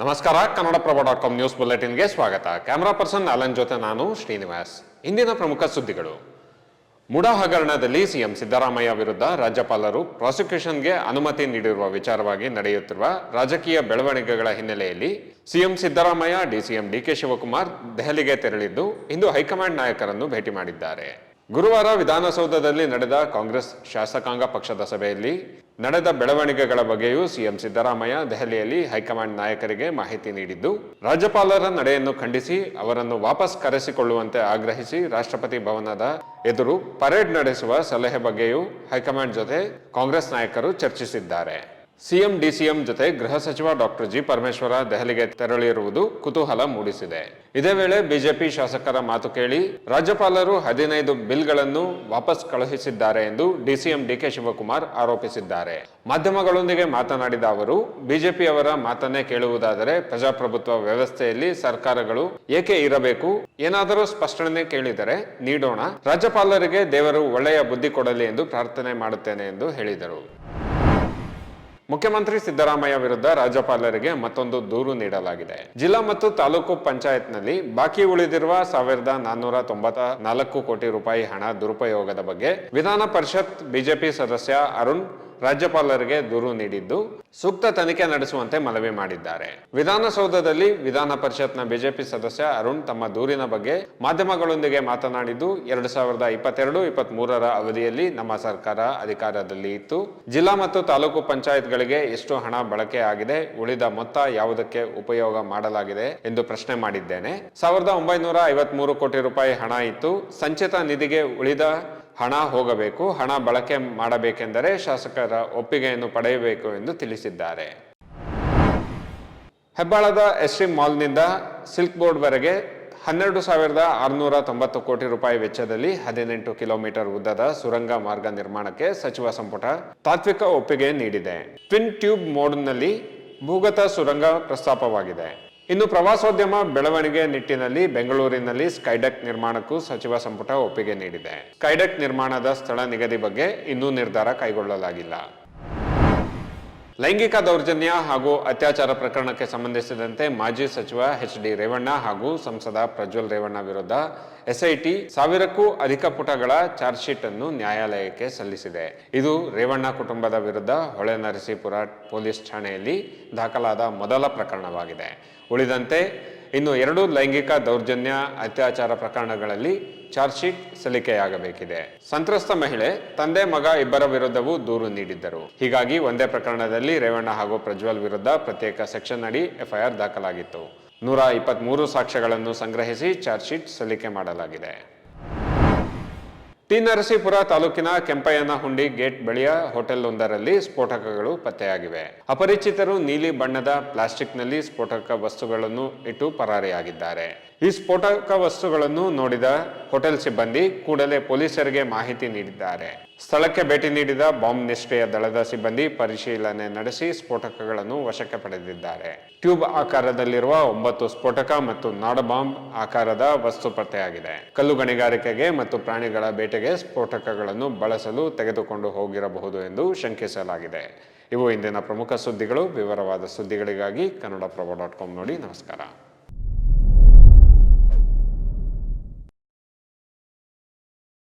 ನಮಸ್ಕಾರ, Kannadaprabha dot com news ಬುಲೆಟಿನ್ಗೆ ಸ್ವಾಗತ. ಕ್ಯಾಮರಾ ಪರ್ಸನ್ ಅಲನ್ ಜೊತೆ ನಾನು ಶ್ರೀನಿವಾಸ್. ಇಂದಿನ ಪ್ರಮುಖ ಸುದ್ದಿಗಳು. ಮುಡಾ ಹಗರಣದಲ್ಲಿ ಸಿಎಂ ಸಿದ್ದರಾಮಯ್ಯ ವಿರುದ್ಧ ರಾಜ್ಯಪಾಲರು ಪ್ರಾಸಿಕ್ಯೂಷನ್ಗೆ ಅನುಮತಿ ನೀಡಿರುವ ವಿಚಾರವಾಗಿ ನಡೆಯುತ್ತಿರುವ ರಾಜಕೀಯ ಬೆಳವಣಿಗೆಗಳ ಹಿನ್ನೆಲೆಯಲ್ಲಿ ಸಿಎಂ ಸಿದ್ದರಾಮಯ್ಯ, ಡಿಸಿಎಂ ಡಿಕೆ ಶಿವಕುಮಾರ್ ದೆಹಲಿಗೆ ತೆರಳಿದ್ದು, ಇಂದು ಹೈಕಮಾಂಡ್ ನಾಯಕರನ್ನು ಭೇಟಿ ಮಾಡಿದ್ದಾರೆ. ಗುರುವಾರ ವಿಧಾನಸೌಧದಲ್ಲಿ ನಡೆದ ಕಾಂಗ್ರೆಸ್ ಶಾಸಕಾಂಗ ಪಕ್ಷದ ಸಭೆಯಲ್ಲಿ ನಡೆದ ಬೆಳವಣಿಗೆಗಳ ಬಗ್ಗೆಯೂ ಸಿಎಂ ಸಿದ್ದರಾಮಯ್ಯ ದೆಹಲಿಯಲ್ಲಿ ಹೈಕಮಾಂಡ್ ನಾಯಕರಿಗೆ ಮಾಹಿತಿ ನೀಡಿದ್ದು, ರಾಜ್ಯಪಾಲರ ನಡೆಯನ್ನು ಖಂಡಿಸಿ ಅವರನ್ನು ವಾಪಸ್ ಕರೆಸಿಕೊಳ್ಳುವಂತೆ ಆಗ್ರಹಿಸಿ ರಾಷ್ಟ್ರಪತಿ ಭವನದ ಎದುರು ಪರೇಡ್ ನಡೆಸುವ ಸಲಹೆ ಬಗ್ಗೆಯೂ ಹೈಕಮಾಂಡ್ ಜೊತೆ ಕಾಂಗ್ರೆಸ್ ನಾಯಕರು ಚರ್ಚಿಸಿದ್ದಾರೆ. ಸಿಎಂ, ಡಿಸಿಎಂ ಜೊತೆ ಗೃಹ ಸಚಿವ ಡಾಕ್ಟರ್ ಜಿ ಪರಮೇಶ್ವರ ದೆಹಲಿಗೆ ತೆರಳಿರುವುದು ಕುತೂಹಲ ಮೂಡಿಸಿದೆ. ಇದೇ ವೇಳೆ ಬಿಜೆಪಿ ಶಾಸಕರ ಮಾತು ಕೇಳಿ ರಾಜ್ಯಪಾಲರು ಹದಿನೈದು ಬಿಲ್ಗಳನ್ನು ವಾಪಸ್ ಕಳುಹಿಸಿದ್ದಾರೆ ಎಂದು ಡಿಸಿಎಂ ಡಿಕೆ ಶಿವಕುಮಾರ್ ಆರೋಪಿಸಿದ್ದಾರೆ. ಮಾಧ್ಯಮಗಳೊಂದಿಗೆ ಮಾತನಾಡಿದ ಅವರು ಬಿಜೆಪಿಯವರ ಮಾತನ್ನೇ ಕೇಳುವುದಾದರೆ ಪ್ರಜಾಪ್ರಭುತ್ವ ವ್ಯವಸ್ಥೆಯಲ್ಲಿ ಸರ್ಕಾರಗಳು ಏಕೆ ಇರಬೇಕು? ಏನಾದರೂ ಸ್ಪಷ್ಟನೆ ಕೇಳಿದರೆ ನೀಡೋಣ. ರಾಜ್ಯಪಾಲರಿಗೆ ದೇವರು ಒಳ್ಳೆಯ ಬುದ್ಧಿ ಕೊಡಲಿ ಎಂದು ಪ್ರಾರ್ಥನೆ ಮಾಡುತ್ತೇನೆ ಎಂದು ಹೇಳಿದರು. ಮುಖ್ಯಮಂತ್ರಿ ಸಿದ್ದರಾಮಯ್ಯ ವಿರುದ್ಧ ರಾಜ್ಯಪಾಲರಿಗೆ ಮತ್ತೊಂದು ದೂರು ನೀಡಲಾಗಿದೆ. ಜಿಲ್ಲಾ ಮತ್ತು ತಾಲೂಕು ಪಂಚಾಯತ್ನಲ್ಲಿ ಬಾಕಿ ಉಳಿದಿರುವ ಸಾವಿರದ ನಾನ್ನೂರ ತೊಂಬತ್ತ ನಾಲ್ಕು ಕೋಟಿ ರೂಪಾಯಿ ಹಣ ದುರುಪಯೋಗದ ಬಗ್ಗೆ ವಿಧಾನ ಪರಿಷತ್ ಬಿಜೆಪಿ ಸದಸ್ಯ ಅರುಣ್ ರಾಜ್ಯಪಾಲರಿಗೆ ದೂರು ನೀಡಿದ್ದು, ಸೂಕ್ತ ತನಿಖೆ ನಡೆಸುವಂತೆ ಮನವಿ ಮಾಡಿದ್ದಾರೆ. ವಿಧಾನಸೌಧದಲ್ಲಿ ವಿಧಾನ ಪರಿಷತ್ನ ಬಿಜೆಪಿ ಸದಸ್ಯ ಅರುಣ್ ತಮ್ಮ ದೂರಿನ ಬಗ್ಗೆ ಮಾಧ್ಯಮಗಳೊಂದಿಗೆ ಮಾತನಾಡಿದ್ದು, ಎರಡು ಸಾವಿರದ ಇಪ್ಪತ್ತೆರಡು ಇಪ್ಪತ್ತ್ ಮೂರರ ಅವಧಿಯಲ್ಲಿ ನಮ್ಮ ಸರ್ಕಾರ ಅಧಿಕಾರದಲ್ಲಿ ಇತ್ತು. ಜಿಲ್ಲಾ ಮತ್ತು ತಾಲೂಕು ಪಂಚಾಯತ್ಗಳಿಗೆ ಎಷ್ಟು ಹಣ ಬಳಕೆ ಆಗಿದೆ, ಉಳಿದ ಮೊತ್ತ ಯಾವುದಕ್ಕೆ ಉಪಯೋಗ ಮಾಡಲಾಗಿದೆ ಎಂದು ಪ್ರಶ್ನೆ ಮಾಡಿದ್ದೇನೆ. ಸಾವಿರದ ಒಂಬೈನೂರ ಐವತ್ಮೂರು ಕೋಟಿ ರೂಪಾಯಿ ಹಣ ಇತ್ತು. ಸಂಚಿತ ನಿಧಿಗೆ ಉಳಿದ ಹಣ ಹೋಗಬೇಕು, ಹಣ ಬಳಕೆ ಮಾಡಬೇಕೆಂದರೆ ಶಾಸಕರ ಒಪ್ಪಿಗೆಯನ್ನು ಪಡೆಯಬೇಕು ಎಂದು ತಿಳಿಸಿದ್ದಾರೆ. ಹೆಬ್ಬಾಳದ ಎಸ್ಟಿ ಮಾಲ್ನಿಂದ ಸಿಲ್ಕ್ ಬೋರ್ಡ್ವರೆಗೆ ಹನ್ನೆರಡು ಸಾವಿರದ ಆರುನೂರ ತೊಂಬತ್ತು ಕೋಟಿ ರೂಪಾಯಿ ವೆಚ್ಚದಲ್ಲಿ ಹದಿನೆಂಟು ಕಿಲೋಮೀಟರ್ ಉದ್ದದ ಸುರಂಗ ಮಾರ್ಗ ನಿರ್ಮಾಣಕ್ಕೆ ಸಚಿವ ಸಂಪುಟ ತಾತ್ವಿಕ ಒಪ್ಪಿಗೆ ನೀಡಿದೆ. ಟ್ವಿನ್ ಟ್ಯೂಬ್ ಮೋಡ್ನಲ್ಲಿ ಭೂಗತ ಸುರಂಗ ಪ್ರಸ್ತಾಪವಾಗಿದೆ. ಇನ್ನು ಪ್ರವಾಸೋದ್ಯಮ ಬೆಳವಣಿಗೆ ನಿಟ್ಟಿನಲ್ಲಿ ಬೆಂಗಳೂರಿನಲ್ಲಿ ಸ್ಕೈಡಕ್ ನಿರ್ಮಾಣಕ್ಕೂ ಸಚಿವ ಸಂಪುಟ ಒಪ್ಪಿಗೆ ನೀಡಿದೆ. ಸ್ಕೈಡಕ್ ನಿರ್ಮಾಣದ ಸ್ಥಳ ನಿಗದಿ ಬಗ್ಗೆ ಇನ್ನೂ ನಿರ್ಧಾರ ಕೈಗೊಳ್ಳಲಾಗಿಲ್ಲ. ಲೈಂಗಿಕ ದೌರ್ಜನ್ಯ ಹಾಗೂ ಅತ್ಯಾಚಾರ ಪ್ರಕರಣಕ್ಕೆ ಸಂಬಂಧಿಸಿದಂತೆ ಮಾಜಿ ಸಚಿವ ಎಚ್ ಡಿ ರೇವಣ್ಣ ಹಾಗೂ ಸಂಸದ ಪ್ರಜ್ವಲ್ ರೇವಣ್ಣ ವಿರುದ್ಧ ಎಸ್ಐಟಿ ಸಾವಿರಕ್ಕೂ ಅಧಿಕ ಪುಟಗಳ ಚಾರ್ಜ್ ಶೀಟ್ ಅನ್ನು ನ್ಯಾಯಾಲಯಕ್ಕೆ ಸಲ್ಲಿಸಿದೆ. ಇದು ರೇವಣ್ಣ ಕುಟುಂಬದ ವಿರುದ್ಧ ಹೊಳೆನರಸೀಪುರ ಪೊಲೀಸ್ ಠಾಣೆಯಲ್ಲಿ ದಾಖಲಾದ ಮೊದಲ ಪ್ರಕರಣವಾಗಿದೆ. ಉಳಿದಂತೆ ಇನ್ನು ಎರಡು ಲೈಂಗಿಕ ದೌರ್ಜನ್ಯ ಅತ್ಯಾಚಾರ ಪ್ರಕರಣಗಳಲ್ಲಿ ಚಾರ್ಜ್ ಶೀಟ್ ಸಲ್ಲಿಕೆಯಾಗಬೇಕಿದೆ. ಸಂತ್ರಸ್ತ ಮಹಿಳೆ ತಂದೆ ಮಗ ಇಬ್ಬರ ವಿರುದ್ಧವೂ ದೂರು ನೀಡಿದ್ದರು. ಹೀಗಾಗಿ ಒಂದೇ ಪ್ರಕರಣದಲ್ಲಿ ರೇವಣ್ಣ ಹಾಗೂ ಪ್ರಜ್ವಲ್ ವಿರುದ್ಧ ಪ್ರತ್ಯೇಕ ಸೆಕ್ಷನ್ ಅಡಿ ಎಫ್ಐಆರ್ ದಾಖಲಾಗಿತ್ತು. ನೂರ ಇಪ್ಪತ್ಮೂರು ಸಾಕ್ಷ್ಯಗಳನ್ನು ಸಂಗ್ರಹಿಸಿ ಚಾರ್ಜ್ ಶೀಟ್ ಸಲ್ಲಿಕೆ ಮಾಡಲಾಗಿದೆ. ಟಿ ನರಸೀಪುರ ತಾಲೂಕಿನ ಕೆಂಪಯ್ಯನಹುಂಡಿ ಗೇಟ್ ಬಳಿಯ ಹೋಟೆಲ್ ಒಂದರಲ್ಲಿ ಸ್ಫೋಟಕಗಳು ಪತ್ತೆಯಾಗಿವೆ. ಅಪರಿಚಿತರು ನೀಲಿ ಬಣ್ಣದ ಪ್ಲಾಸ್ಟಿಕ್ನಲ್ಲಿ ಸ್ಫೋಟಕ ವಸ್ತುಗಳನ್ನು ಇಟ್ಟು ಪರಾರಿಯಾಗಿದ್ದಾರೆ. ಈ ಸ್ಫೋಟಕ ವಸ್ತುಗಳನ್ನು ನೋಡಿದ ಹೋಟೆಲ್ ಸಿಬ್ಬಂದಿ ಕೂಡಲೇ ಪೊಲೀಸರಿಗೆ ಮಾಹಿತಿ ನೀಡಿದ್ದಾರೆ. ಸ್ಥಳಕ್ಕೆ ಭೇಟಿ ನೀಡಿದ ಬಾಂಬ್ ನಿಷ್ಕ್ರಿಯ ದಳದ ಸಿಬ್ಬಂದಿ ಪರಿಶೀಲನೆ ನಡೆಸಿ ಸ್ಫೋಟಕಗಳನ್ನು ವಶಕ್ಕೆ ಪಡೆದಿದ್ದಾರೆ. ಟ್ಯೂಬ್ ಆಕಾರದಲ್ಲಿರುವ ಒಂಬತ್ತು ಸ್ಫೋಟಕ ಮತ್ತು ನಾಡ ಬಾಂಬ್ ಆಕಾರದ ವಸ್ತು ಪತ್ತೆಯಾಗಿದೆ. ಕಲ್ಲು ಗಣಿಗಾರಿಕೆಗೆ ಮತ್ತು ಪ್ರಾಣಿಗಳ ಬೇಟೆಗೆ ಸ್ಫೋಟಕಗಳನ್ನು ಬಳಸಲು ತೆಗೆದುಕೊಂಡು ಹೋಗಿರಬಹುದು ಎಂದು ಶಂಕಿಸಲಾಗಿದೆ. ಇವು ಇಂದಿನ ಪ್ರಮುಖ ಸುದ್ದಿಗಳು. ವಿವರವಾದ ಸುದ್ದಿಗಳಿಗಾಗಿ ಕನ್ನಡಪ್ರಭ ಡಾಟ್ ಕಾಮ್ ನೋಡಿ ನಮಸ್ಕಾರ.